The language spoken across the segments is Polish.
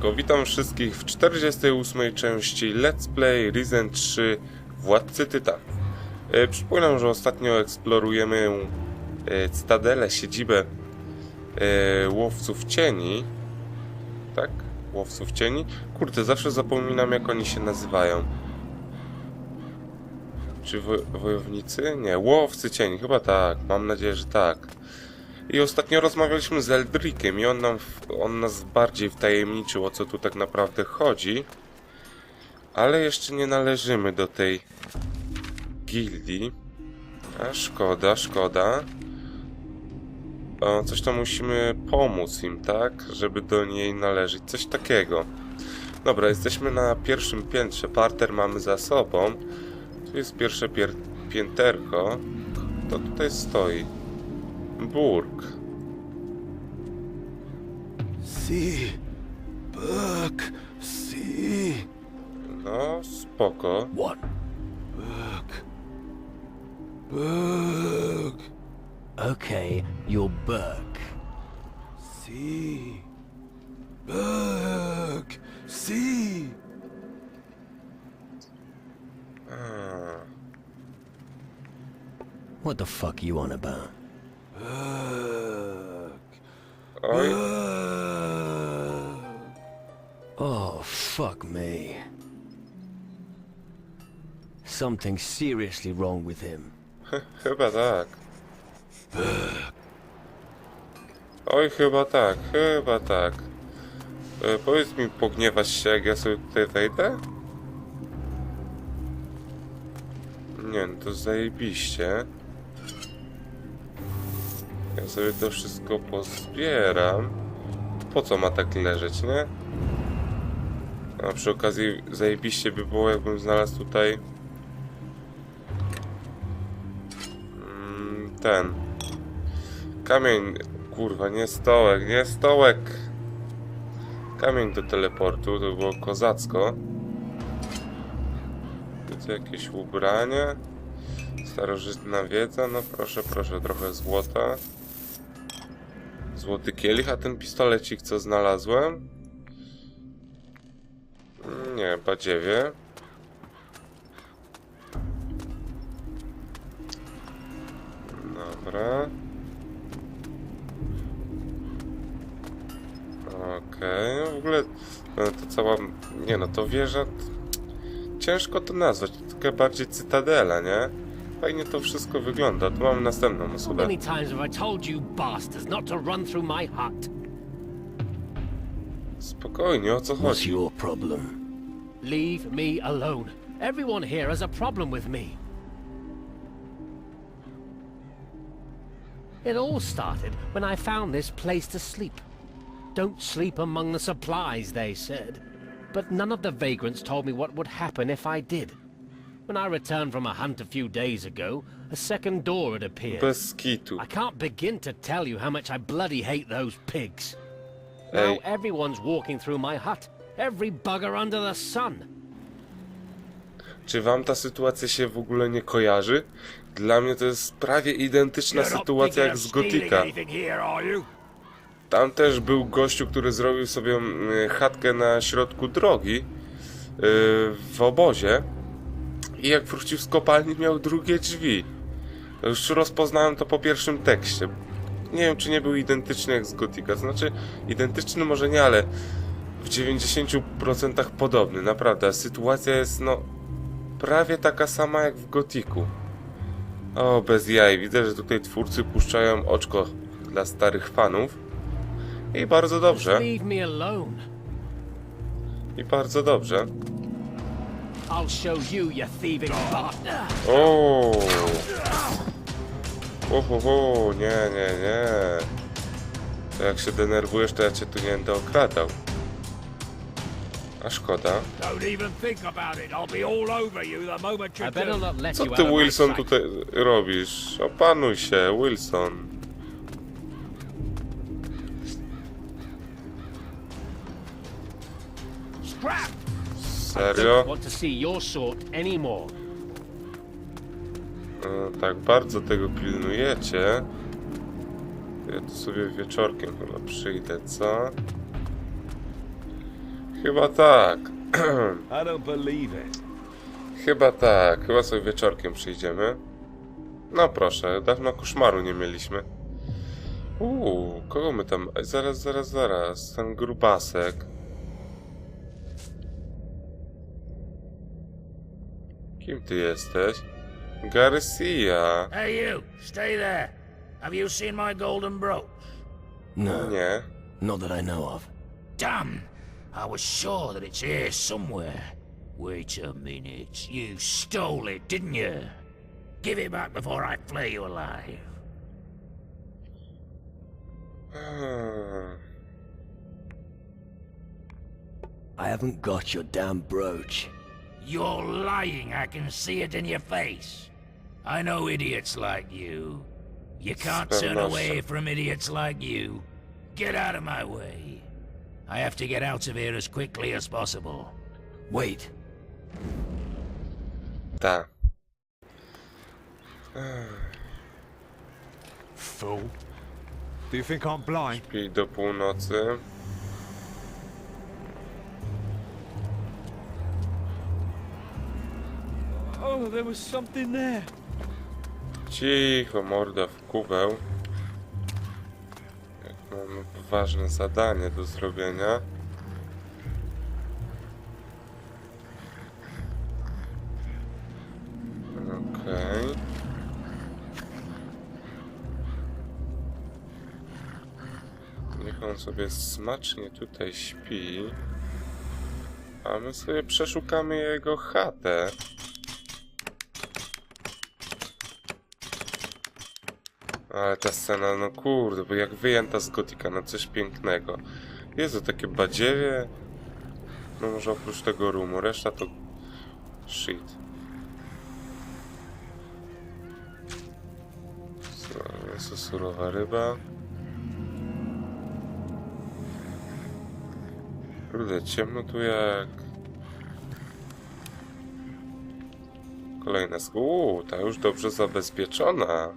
Siemanko, witam wszystkich w 48 części Let's Play Risen 3 Władcy Tytanów. E, przypominam, że ostatnio eksplorujemy e, cytadelę, siedzibę e, łowców cieni. Tak? Łowców cieni? Kurde, zawsze zapominam jak oni się nazywają. Czy wo wojownicy? Nie, łowcy cieni, chyba tak, mam nadzieję, że tak. I ostatnio rozmawialiśmy z Eldrickiem i on, nam, on nas bardziej wtajemniczył o co tu tak naprawdę chodzi. Ale jeszcze nie należymy do tej gildii. A szkoda, szkoda. O, coś tam musimy pomóc im, tak? Żeby do niej należeć. Coś takiego. Dobra, jesteśmy na pierwszym piętrze. Parter mamy za sobą. Tu jest pierwsze pier pięterko. To tutaj stoi. Burg. See, Burke, see. No, spoko. What? Burke. Burke. Okay, you're Burke. See. Burke, see. A, What the fuck are you on about? Something's seriously wrong with him. chyba tak. Oj, chyba tak, chyba tak. E, powiedz mi, pogniewasz się, jak ja sobie tutaj wejdę? Nie, no to zajebiście. Ja sobie to wszystko pozbieram. Po co ma tak leżeć, nie? A przy okazji zajebiście by było, jakbym znalazł tutaj... ten... Kamień... Kurwa, nie stołek, nie stołek! Kamień do teleportu, to było kozacko. Widzę jakieś ubranie. Starożytna wiedza, no proszę, proszę, trochę złota. Złoty kielich, a ten pistolecik co znalazłem? Nie, badziewie. Dobra. Okej, no w ogóle no to cała, nie no, to wieża, ciężko to nazwać, to taka bardziej cytadela, nie? Fajnie to wszystko wygląda, tu mamy następną osobę. Spokojnie, o co What's chodzi? your problem? Leave me alone. Everyone here has a problem with me. It all started when I found this place to sleep. Don't sleep among the supplies, they said. But none of the vagrants told me what would happen if I did. When I returned from a hunt a few days ago, a second door had appeared. Bez kitu. I can't begin to tell you how much I bloody hate those pigs. Now everyone's walking through my hut. Every bugger under the sun. Czy wam ta sytuacja się w ogóle nie kojarzy? Dla mnie to jest prawie identyczna sytuacja jak z Gotika. Tam też był gościu, który zrobił sobie mm, chatkę na środku drogi yy, w obozie i jak wrócił z kopalni miał drugie drzwi. Już rozpoznałem to po pierwszym tekście. Nie wiem, czy nie był identyczny jak z Gotika. Znaczy, identyczny może nie, ale w 90% podobny, naprawdę. Sytuacja jest, no, prawie taka sama jak w Gotiku. O, bez jaj. Widzę, że tutaj twórcy puszczają oczko dla starych fanów. I bardzo dobrze. I bardzo dobrze. O. Ohoho, nie, nie, nie. To jak się denerwujesz, to ja cię tu nie będę okradał. A szkoda. Co ty, Wilson, tutaj robisz? Opanuj się, Wilson. Serio? No, tak bardzo tego pilnujecie. Ja tu sobie wieczorkiem chyba przyjdę, co? Chyba tak. I don't believe it. Chyba tak. Chyba sobie wieczorkiem przyjdziemy. No proszę, dawno koszmaru nie mieliśmy. Uuu, kogo my tam... Zaraz, zaraz, zaraz. Ten grubasek. Kim ty jesteś? Garcia. Hey, you! Stay there! Have you seen my golden brooch? No, Nie. not that I know of. Damn! I was sure that it's here somewhere. Wait a minute. You stole it, didn't you? Give it back before I flay you alive. I haven't got your damn brooch. You're lying. I can see it in your face. I know idiots like you. You can't turn away from idiots like you. Get out of my way. I have to get out of here as quickly as possible. Wait, Ta. Fool. Do you think I'm blind? Pij do północy. Oh, there was something there. Cicho, morda w kubeł. Mamy ważne zadanie do zrobienia. Okej. Niech on sobie smacznie tutaj śpi. A my sobie przeszukamy jego chatę. Ale ta scena, no kurde, bo jak wyjęta z Gotika, no coś pięknego. Jezu, takie badziewie. No może oprócz tego rumu, reszta to... Shit. Co, Jest surowa ryba. Kurde, ciemno tu jak... Kolejna sk... Uuu, ta już dobrze zabezpieczona.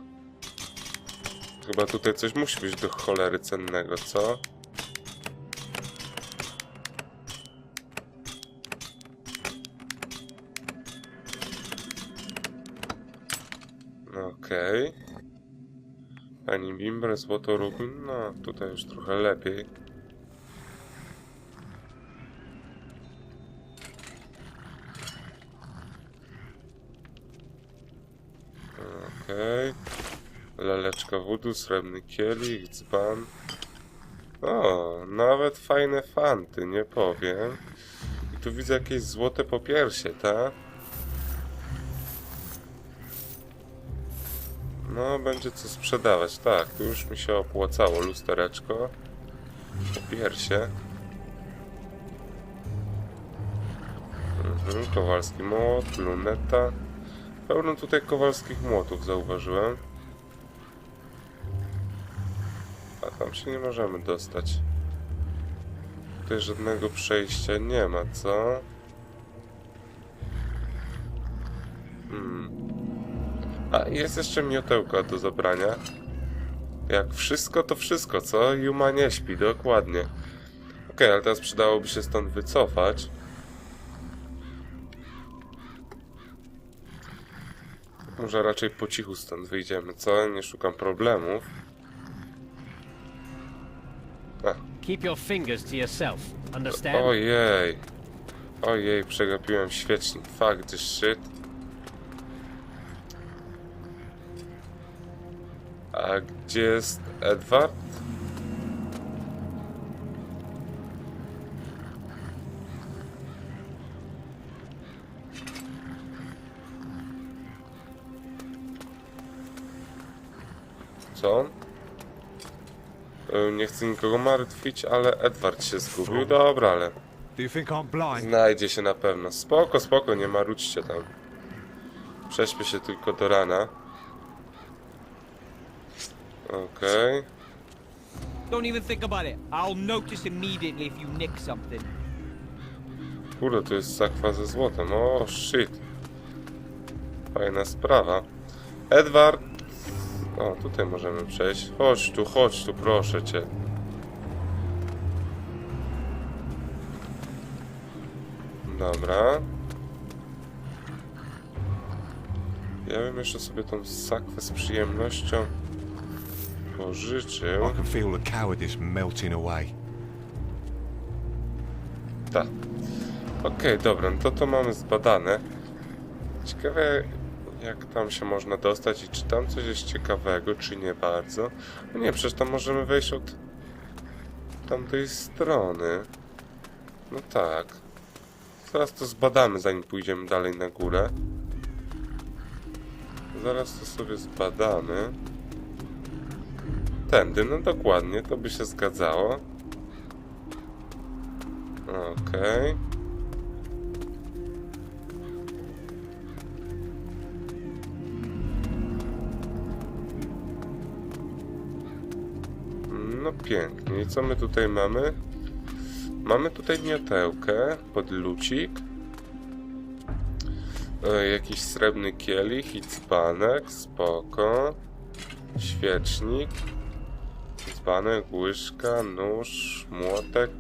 Chyba tutaj coś musi być do cholery cennego, co? Okej. Pani Bimber, Złoto Rubin, no tutaj już trochę lepiej. Okej. Wudu, srebrny kielich, dzban. O, nawet fajne fanty, nie powiem. I tu widzę jakieś złote popiersie, tak? No, będzie co sprzedawać, tak. Tu już mi się opłacało lustereczko. Popiersie. Mhm, kowalski młot, luneta. Pełno tutaj kowalskich młotów zauważyłem. A tam się nie możemy dostać. Tutaj żadnego przejścia nie ma, co? Hmm. A jest jeszcze miotełka do zabrania. Jak wszystko, to wszystko, co? Yuma nie śpi, dokładnie. Okej, ale teraz przydałoby się stąd wycofać. Może raczej po cichu stąd wyjdziemy, co? Nie szukam problemów. Keep your fingers to yourself. Understand? Ojej. Ojej, przegapiłem świecznik. Fuck this shit. A gdzie jest Edward? Co on? E, Nie chcę nikogo martwić, ale Edward się zgubił. Dobra, ale znajdzie się na pewno. Spoko, spoko, nie marudźcie tam. Prześpię się tylko do rana. Okej. Don't even think about it. I'll notice immediately if you nick something. Kurde, to jest sakwa ze złotem. O, shit. Fajna sprawa. Edward! O, tutaj możemy przejść. Chodź tu, chodź tu, proszę cię. Dobra. Ja bym jeszcze sobie tą sakwę z przyjemnością pożyczył. I can feel the cowardice melting away. Tak. Okej, dobra, no to to mamy zbadane. Ciekawe, jak tam się można dostać i czy tam coś jest ciekawego, czy nie bardzo. No nie, przecież tam możemy wejść od tamtej strony. No tak. Zaraz to zbadamy, zanim pójdziemy dalej na górę. Zaraz to sobie zbadamy. Tędy, no dokładnie, to by się zgadzało. Okej. No pięknie. I co my tutaj mamy? Mamy tutaj miotełkę pod lucik. E, jakiś srebrny kielich i dzbanek. Spoko. Świecznik. Dzbanek, łyżka, nóż, młotek.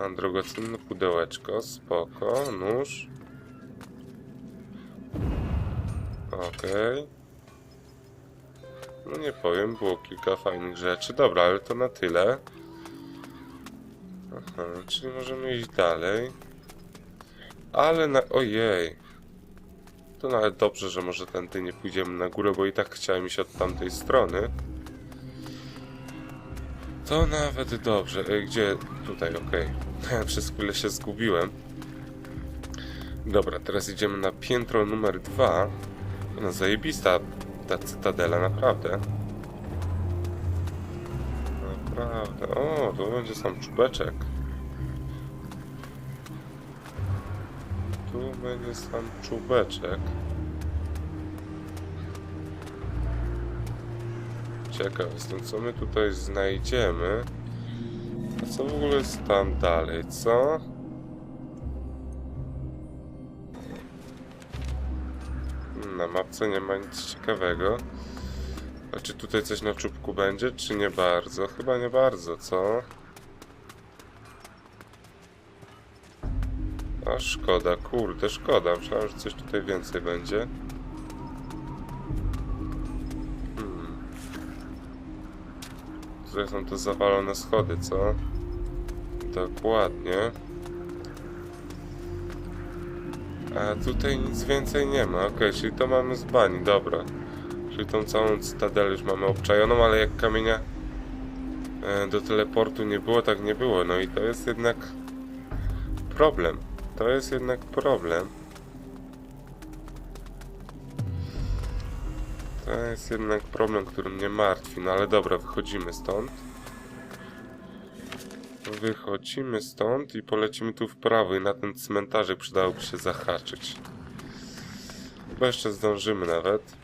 A drogocenne pudełeczko, spoko, nóż. Okej. No nie powiem, było kilka fajnych rzeczy. Dobra, ale to na tyle. Aha, czyli możemy iść dalej. Ale na... Ojej. To nawet dobrze, że może tędy nie pójdziemy na górę, bo i tak chciałem iść od tamtej strony. To nawet dobrze. Ej, gdzie? Tutaj, okej. Przez chwilę się zgubiłem. Dobra, teraz idziemy na piętro numer dwa. No zajebista ta cytadela, naprawdę. Naprawdę. O, to będzie sam czubeczek. Tu będzie sam czubeczek. Ciekaw jestem, co my tutaj znajdziemy. A co w ogóle jest tam dalej, co? Na mapce nie ma nic ciekawego. A czy tutaj coś na czubku będzie, czy nie bardzo? Chyba nie bardzo, co? A szkoda, kurde, szkoda. Myślałem, że coś tutaj więcej będzie. Hmm. Tutaj są te zawalone schody, co? Dokładnie. A tutaj nic więcej nie ma. Okej, czyli to mamy z bani, dobra. Czyli tą całą cytadelę już mamy obczajoną, ale jak kamienia e, do teleportu nie było, tak nie było. No i to jest jednak problem. To jest jednak problem. To jest jednak problem, który mnie martwi. No ale dobra, wychodzimy stąd. Wychodzimy stąd i polecimy tu w prawo i na ten cmentarzek przydałoby się zahaczyć. Chyba jeszcze zdążymy nawet.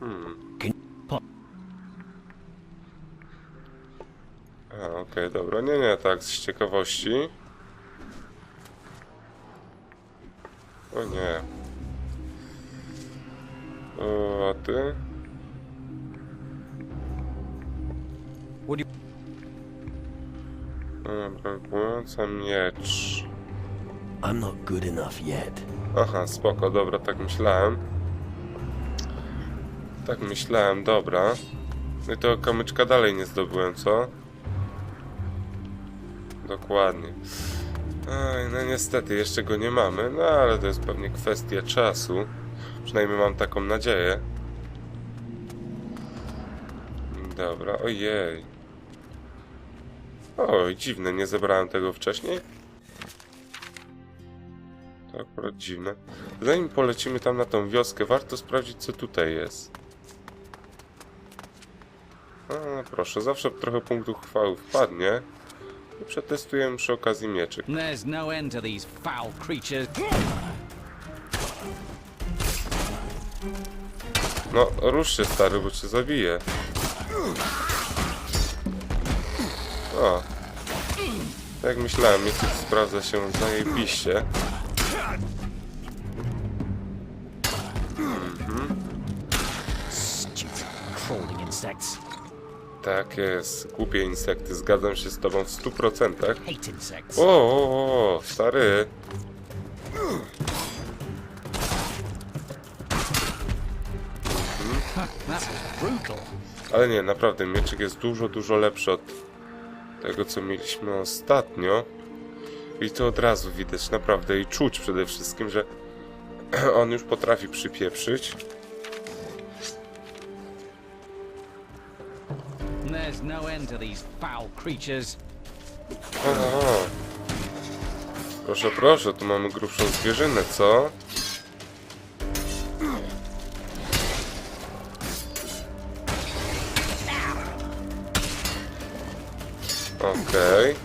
Hmm. Okej, dobra. Nie, nie, tak, z ciekawości. O nie. O, a ty? Płynąca miecz. I'm not good enough yet. Aha, spoko, dobra, tak myślałem. Tak myślałem, dobra. No i tego kamyczka dalej nie zdobyłem, co? Dokładnie. Aj, no niestety, jeszcze go nie mamy, no ale to jest pewnie kwestia czasu. Przynajmniej mam taką nadzieję. Dobra, ojej. Oj, dziwne, nie zebrałem tego wcześniej. To akurat dziwne. Zanim polecimy tam na tą wioskę, warto sprawdzić, co tutaj jest. A, proszę, zawsze trochę punktów chwały wpadnie. I przetestujemy przy okazji mieczyk. There's no end to these foul creatures. No, rusz się stary, bo cię zabije. O. Tak jak myślałem, mieczyk sprawdza się zajebiście. Insects. Tak jest, głupie insekty, zgadzam się z tobą w 100%. Hate insects. O, o, o, stary. Brutal. Ale nie, naprawdę, mieczyk jest dużo, dużo lepszy od tego, co mieliśmy ostatnio. I to od razu widać, naprawdę, i czuć przede wszystkim, że on już potrafi przypieprzyć. There's no end to these foul creatures. O, o, o. Proszę, proszę, tu mamy grubszą zwierzynę, co? Okej.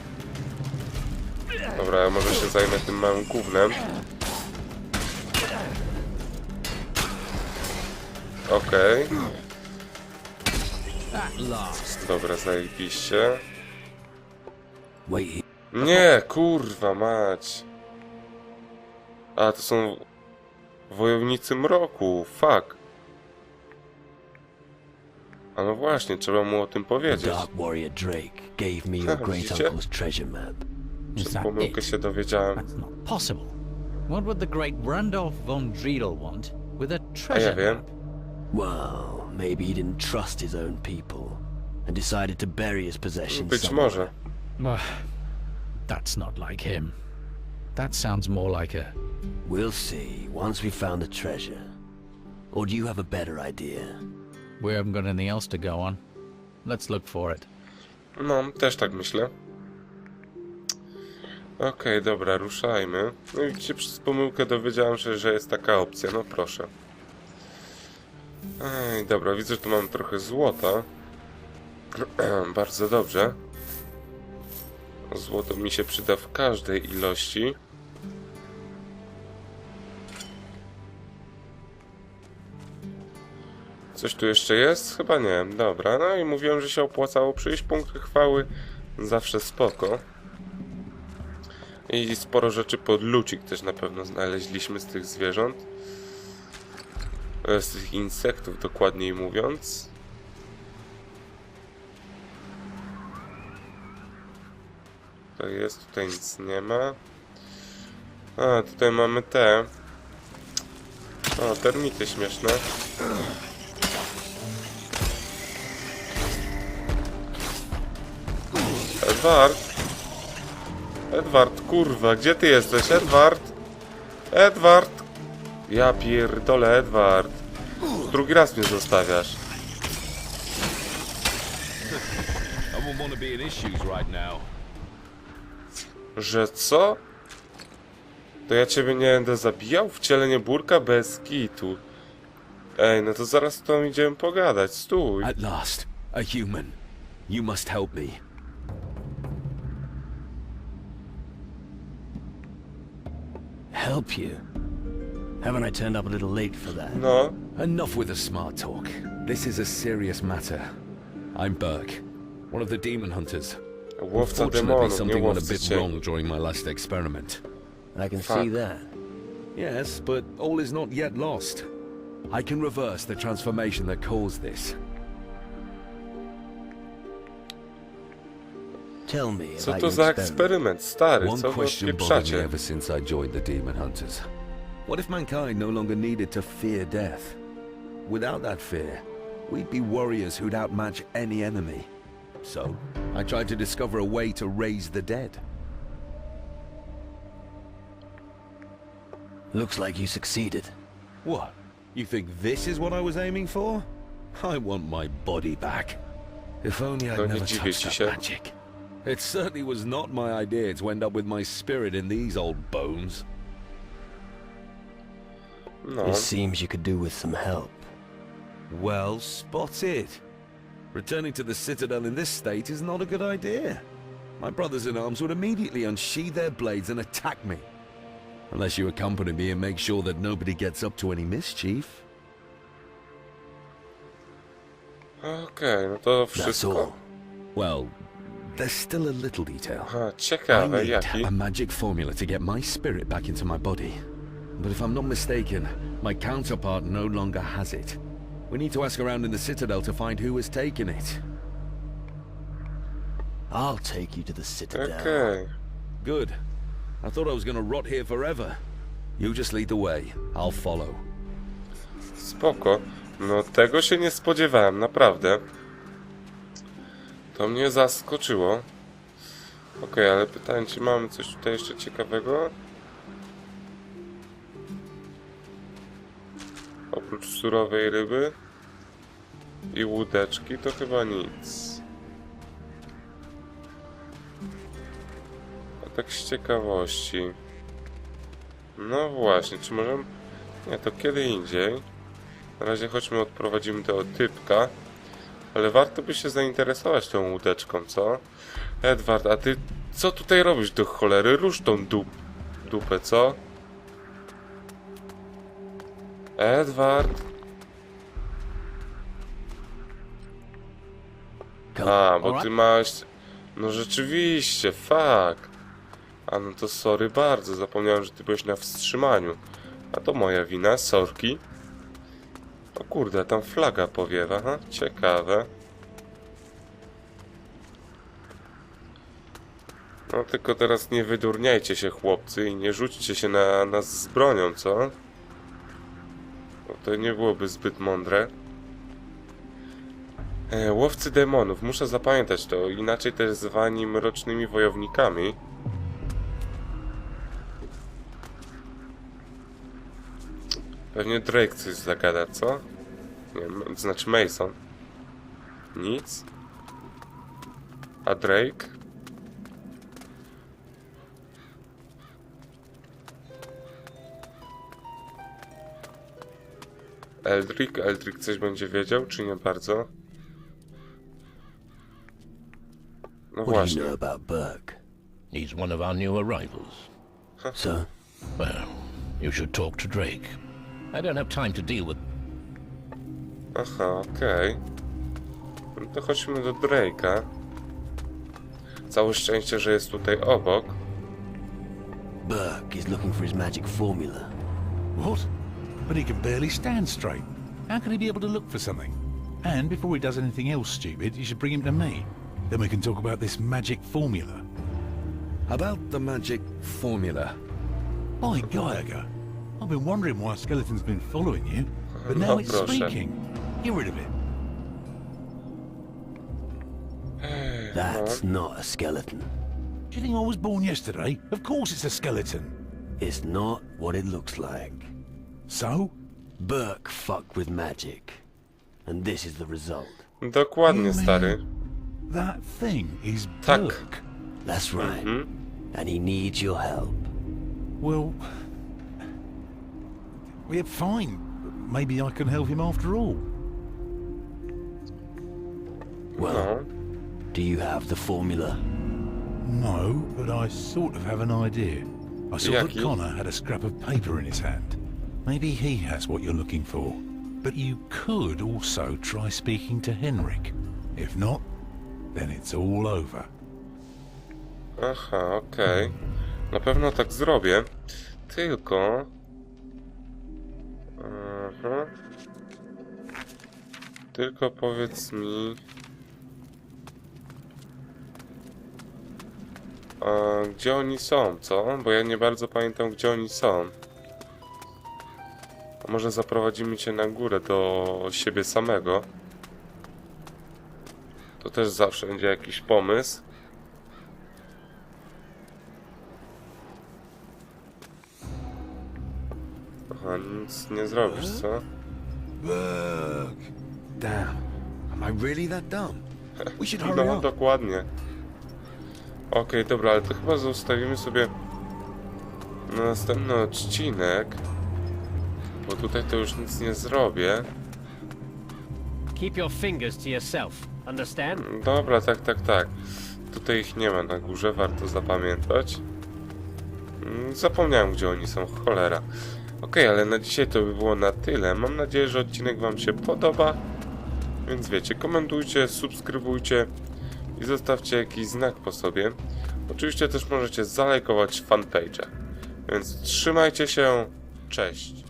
Dobra, ja może się zajmę tym małym gównem. Okej. Last. Dobra, zajebiście. Nie, kurwa mać. A, to są wojownicy mroku, fuck. A no właśnie, trzeba mu o tym The powiedzieć. Dark Warrior Drake gave me your great uncle's treasure map. Is Przez that pomyłkę it? się dowiedziałem. That's not possible. What would the great Randolph von Driedel want with a A ja treasure wiem. map? Well, maybe he didn't trust his own people and decided to bury his possessions Być somewhere. może. That's not like him. That sounds more like a. We'll see once we've found the treasure. Or do you have a better idea? We haven't got anything else to go on. Let's look for it. No, też tak myślę. Okej, dobra, ruszajmy. No i widzicie, przez pomyłkę dowiedziałem się, że jest taka opcja, no proszę. Ej, dobra, widzę, że tu mam trochę złota. Bardzo dobrze. Złoto mi się przyda w każdej ilości. Coś tu jeszcze jest? Chyba nie. Dobra, no i mówiłem, że się opłacało przyjść. Punkty chwały zawsze spoko. I sporo rzeczy pod lucik też na pewno znaleźliśmy z tych zwierząt. E, Z tych insektów dokładniej mówiąc. To jest, tutaj nic nie ma. A, tutaj mamy te. O, termity śmieszne. Edward? Edward, kurwa, gdzie ty jesteś? Edward? Edward? Ja pierdolę, Edward. Drugi raz mnie zostawiasz. Że co? To ja ciebie nie będę zabijał? Wcielenie burka bez kitu. Ej, no to zaraz to idziemy pogadać, stój. At last, a human. You must help me. Help you? Haven't I turned up a little late for that? No, Enough with the smart talk. This is a serious matter. I'm Burke, one of the demon hunters. łowca Fortunately, demonów, nie something went a bit wrong during my last experiment. I can Fuck. see that. Yes, but all is not yet lost. I can reverse the transformation that caused this. Co about to your za experiment. eksperyment, stary? One Co wy question bothered me odpieprzacie? ever since I joined the demon hunters. What if mankind no longer needed to fear death? Without that fear, we'd be warriors who'd outmatch any enemy. So, I tried to discover a way to raise the dead. Looks like you succeeded. What? You think this is what I was aiming for? I want my body back. If only I'd To nie never dziwię touched ci that magic. It certainly was not my idea to end up with my spirit in these old bones. No, It seems you could do with some help. Well spotted. Returning to the Citadel in this state is not a good idea. My brothers in arms would immediately unsheathe their blades and attack me. Unless you accompany me and make sure that nobody gets up to any mischief. okej, no to That's wszystko. all. Well, there's still a little detail. Uh, Aha, I ciekawe, need jaki? a magic formula to get my spirit back into my body. But if I'm not mistaken, my counterpart no longer has it. We need to ask around in the Citadel to find who has taken it. I'll take you to the Citadel. Okay. Good. I thought I was gonna rot here forever. You just lead the way. I'll follow. Spoko. No tego się nie spodziewałem, naprawdę. To mnie zaskoczyło. Okej, ale pytanie, czy mamy coś tutaj jeszcze ciekawego? Oprócz surowej ryby i łódeczki to chyba nic. A tak z ciekawości. No właśnie, czy możemy... Nie, to kiedy indziej. Na razie chodźmy, odprowadzimy tego typka. Ale warto by się zainteresować tą łódeczką, co? Edward, a ty co tutaj robisz do cholery? Rusz tą dup dupę, co? Edward. A, bo ty masz... No rzeczywiście, fuck. A no to sorry bardzo, zapomniałem, że ty byłeś na wstrzymaniu. A to moja wina, sorki. O kurde, tam flaga powiewa, ha? Ciekawe. No tylko teraz nie wydurniajcie się chłopcy i nie rzućcie się na nas z bronią, co? Bo to nie byłoby zbyt mądre. E, łowcy demonów, muszę zapamiętać to, inaczej też zwani mrocznymi wojownikami. Pewnie Drake coś zagada, co? Nie znaczy Mason. Nic. A Drake? Eldrick? Eldrick coś będzie wiedział, czy nie bardzo? No What do you właśnie. know about Burke? He's one of our new arrivals. Sir? Well, you should talk to Drake. I don't have time to deal with Aha, okej. No to chodźmy do Drake'a. Całe szczęście, że jest tutaj obok. Burke is looking for his magic formula. What? But he can barely stand straight. How can he be able to look for something? And before he does anything else stupid, you should bring him to me. Then we can talk about this magic formula. About the magic formula. By Geiger, I've been wondering why a skeleton's been following you, but now No it's proszę. speaking. Get rid of it. That's not a skeleton. Do you think I was born yesterday? Of course it's a skeleton. It's not what it looks like. So? Burke fucked with magic. And this is the result. Dokładnie, stary. That thing is Tak. Burke. That's right. Mhm. And he needs your help. Well, yeah, fine. Maybe I can help him after all. Well, uh-huh. do you have the formula? No, but I sort of have an idea. I saw that Connor had a scrap of paper in his hand. Maybe he has what you're looking for. But you could also try speaking to Henrik. If not, then it's all over. Aha, okej. Na pewno tak zrobię. Tylko... Aha. Tylko powiedz mi... A, gdzie oni są, co? Bo ja nie bardzo pamiętam, gdzie oni są. A może zaprowadzimy cię na górę do siebie samego? To też zawsze będzie jakiś pomysł. Aha, nic nie zrobisz, co? Damn. Am I really that dumb? We should hurry No, up. dokładnie. Okej, dobra, ale to chyba zostawimy sobie na następny odcinek. Bo tutaj to już nic nie zrobię. Keep your fingers to yourself. Understand? Dobra, tak, tak, tak. Tutaj ich nie ma na górze, warto zapamiętać. Mm, Zapomniałem, gdzie oni są, cholera. Okej, ale na dzisiaj to by było na tyle. Mam nadzieję, że odcinek Wam się podoba. Więc wiecie, komentujcie, subskrybujcie i zostawcie jakiś znak po sobie. Oczywiście też możecie zalajkować fanpage'a. Więc trzymajcie się, cześć.